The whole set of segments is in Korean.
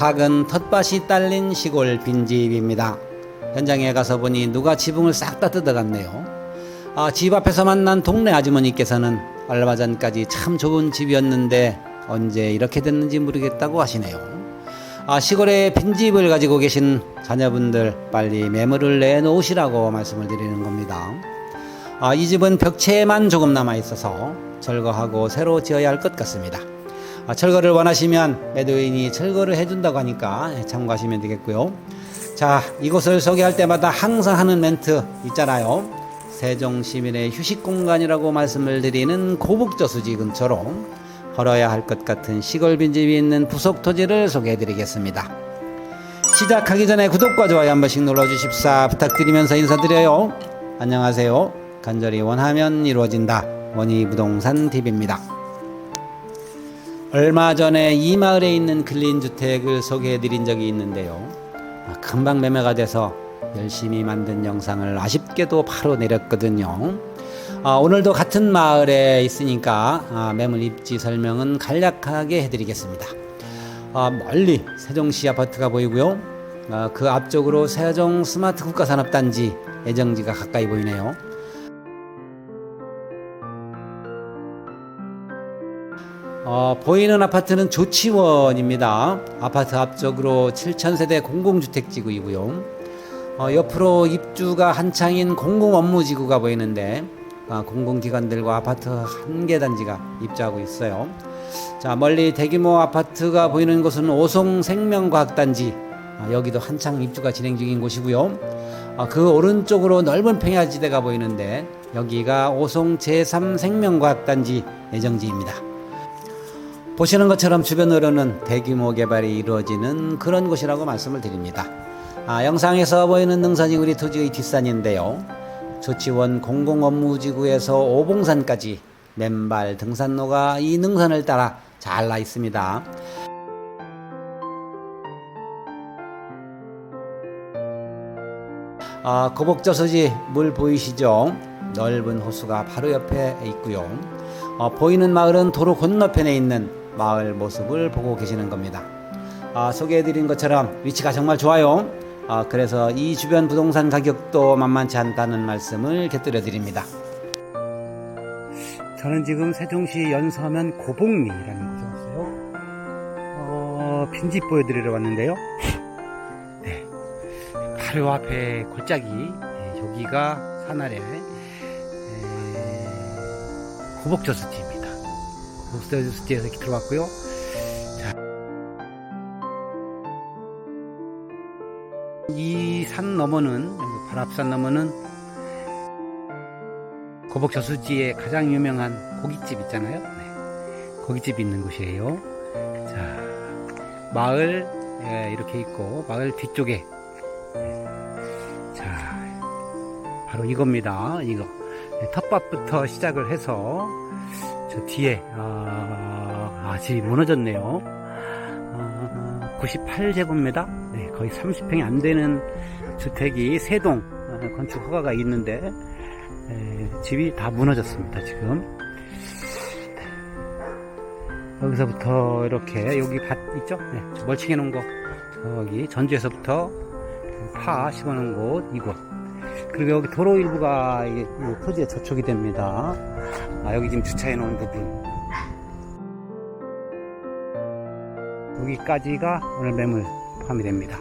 작은 텃밭이 딸린 시골 빈집입니다. 현장에 가서 보니 누가 지붕을 싹 다 뜯어갔네요. 아, 집 앞에서 만난 동네 아주머니께서는 얼마 전까지 참 좁은 집이었는데 언제 이렇게 됐는지 모르겠다고 하시네요. 아, 시골에 빈집을 가지고 계신 자녀분들 빨리 매물을 내놓으시라고 말씀을 드리는 겁니다. 아, 이 집은 벽체만 조금 남아 있어서 철거하고 새로 지어야 할 것 같습니다. 아, 철거를 원하시면 매도인이 철거를 해준다고 하니까 참고하시면 되겠고요. 자, 이곳을 소개할 때마다 항상 하는 멘트 있잖아요. 세종 시민의 휴식 공간이라고 말씀을 드리는 고북저수지 근처로 걸어야 할 것 같은 시골 빈집이 있는 부속 토지를 소개해 드리겠습니다. 시작하기 전에 구독과 좋아요 한 번씩 눌러 주십사 부탁드리면서 인사드려요. 안녕하세요. 간절히 원하면 이루어진다. 원희 부동산 TV입니다. 얼마 전에 이 마을에 있는 근린 주택을 소개해 드린 적이 있는데요. 아, 금방 매매가 돼서 열심히 만든 영상을 아쉽게도 바로 내렸거든요. 아, 오늘도 같은 마을에 있으니까 아, 매물 입지 설명은 간략하게 해드리겠습니다. 아, 멀리 세종시 아파트가 보이고요. 아, 그 앞쪽으로 세종 스마트 국가산업단지 예정지가 가까이 보이네요. 어, 보이는 아파트는 조치원입니다. 아파트 앞쪽으로 7,000세대 공공주택지구이고요. 어, 옆으로 입주가 한창인 공공업무지구가 보이는데 아, 공공기관들과 아파트 한 개 단지가 입주하고 있어요. 자 멀리 대규모 아파트가 보이는 곳은 오송 생명과학단지 아, 여기도 한창 입주가 진행 중인 곳이고요. 아, 그 오른쪽으로 넓은 평야지대가 보이는데 여기가 오송 제3 생명과학단지 예정지입니다. 보시는 것처럼 주변으로는 대규모 개발이 이루어지는 그런 곳이라고 말씀을 드립니다. 아, 영상에서 보이는 능선이 우리 토지의 뒷산인데요. 조치원 공공업무지구에서 오봉산까지 맨발 등산로가 이 능선을 따라 잘 나 있습니다. 아, 고복저수지 물 보이시죠? 넓은 호수가 바로 옆에 있고요. 어, 보이는 마을은 도로 건너편에 있는 마을 모습을 보고 계시는 겁니다. 아, 소개해드린 것처럼 위치가 정말 좋아요. 아, 그래서 이 주변 부동산 가격도 만만치 않다는 말씀을 곁들여 드립니다. 저는 지금 세종시 연서면 고봉리라는 곳에 왔어요. 어, 빈집 보여드리러 왔는데요. 네. 바로 앞에 골짜기, 네, 여기가 산아래 에, 고복저수지 고복저수지에서 이렇게 들어왔고요. 이산 너머는 바로 앞산 너머는 고복 저수지의 가장 유명한 고깃집 있잖아요. 네. 고깃집이 있는 곳이에요. 자, 마을 예, 이렇게 있고 마을 뒤쪽에 예. 자, 바로 이겁니다. 이거 네, 텃밭부터 시작을 해서 저 뒤에 아, 아 집이 무너졌네요. 아, 98제곱미터, 네, 거의 30평이 안 되는 주택이 세동 아, 건축 허가가 있는데 에, 집이 다 무너졌습니다 지금 네. 여기서부터 이렇게 여기 밭 있죠? 네, 저 멀칭해 놓은 거 저기 전주에서부터 파 심어 놓은 곳 이곳 그리고 여기 도로 일부가 토지에 저촉이 됩니다 아, 여기 지금 주차해 놓은 부분 여기까지가 오늘 매물 포함이 됩니다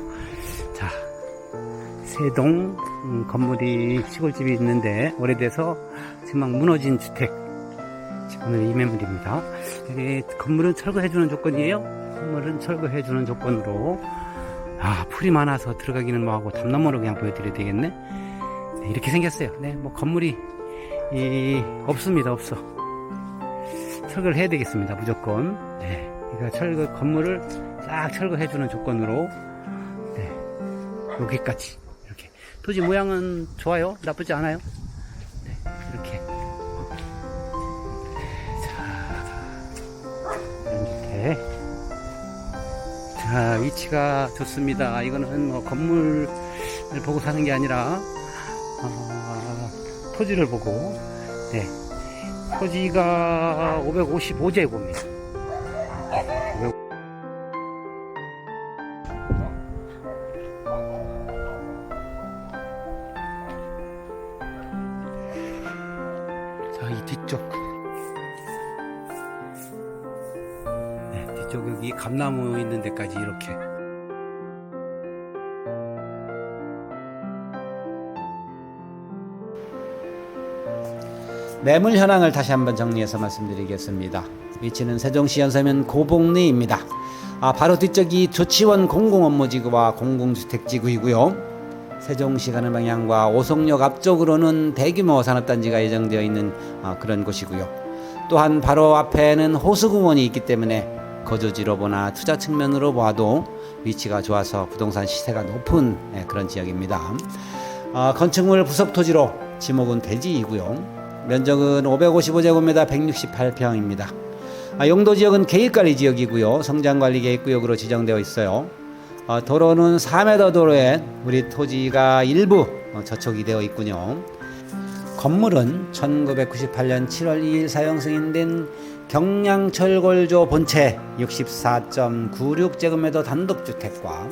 자 세동 음, 건물이 시골집이 있는데 오래돼서 지금 막 무너진 주택 오늘 이 매물입니다. 여기 건물은 철거해 주는 조건이에요. 건물은 철거해 주는 조건으로 아 풀이 많아서 들어가기는 뭐하고 담 너머로 그냥 보여드려야 되겠네. 네, 이렇게 생겼어요. 네, 뭐 건물이 이, 없습니다. 없어. 철거를 해야 되겠습니다. 무조건. 네, 그러니까 철거 건물을 싹 철거해 주는 조건으로. 네, 여기까지. 이렇게. 토지 모양은 좋아요? 나쁘지 않아요? 네, 이렇게. 자. 이렇게. 자 위치가 좋습니다. 이거는 뭐 건물을 보고 사는 게 아니라 어, 토지를 보고 네 토지가 555제곱미터 네, 자이 뒤쪽. 네, 뒤쪽 여기 감나무 있는 데까지 이렇게. 매물 현황을 다시 한번 정리해서 말씀드리겠습니다. 위치는 세종시 연서면 고봉리입니다. 아, 바로 뒤쪽이 조치원 공공업무지구와 공공주택지구이고요. 세종시 가는 방향과 오송역 앞쪽으로는 대규모 산업단지가 예정되어 있는 아, 그런 곳이고요. 또한 바로 앞에는 호수공원이 있기 때문에 거주지로 보나 투자 측면으로 봐도 위치가 좋아서 부동산 시세가 높은 예, 그런 지역입니다. 아, 건축물 부속 토지로 지목은 대지이고요. 면적은 555제곱미터 168평입니다. 아, 용도 지역은 계획관리 지역이고요. 성장관리 계획구역으로 지정되어 있어요. 어, 도로는 4m 도로에 우리 토지가 일부 어, 저촉이 되어 있군요. 건물은 1998년 7월 2일 사용 승인된 경량철골조 본체 64.96제곱미터 단독주택과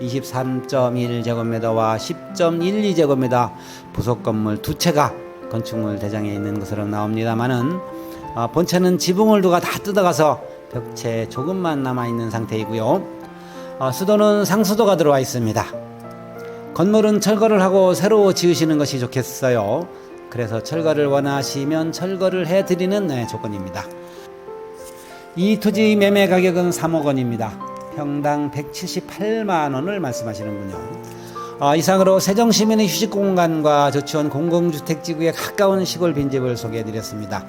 23.1제곱미터와 10.12제곱미터 부속 건물 두 채가 건축물 대장에 있는 것으로 나옵니다만은 어, 본체는 지붕을 누가 다 뜯어가서 벽체 조금만 남아 있는 상태이고요. 어, 수도는 상수도가 들어와 있습니다. 건물은 철거를 하고 새로 지으시는 것이 좋겠어요. 그래서 철거를 원하시면 철거를 해드리는 네, 조건입니다. 이 토지 매매 가격은 3억 원입니다. 평당 178만 원을 말씀하시는군요. 아, 이상으로 세종시민의 휴식공간과 조치원 공공주택지구에 가까운 시골 빈집을 소개해드렸습니다.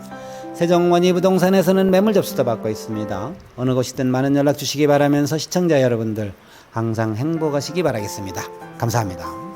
세종원이 부동산에서는 매물 접수도 받고 있습니다. 어느 곳이든 많은 연락 주시기 바라면서 시청자 여러분들 항상 행복하시기 바라겠습니다. 감사합니다.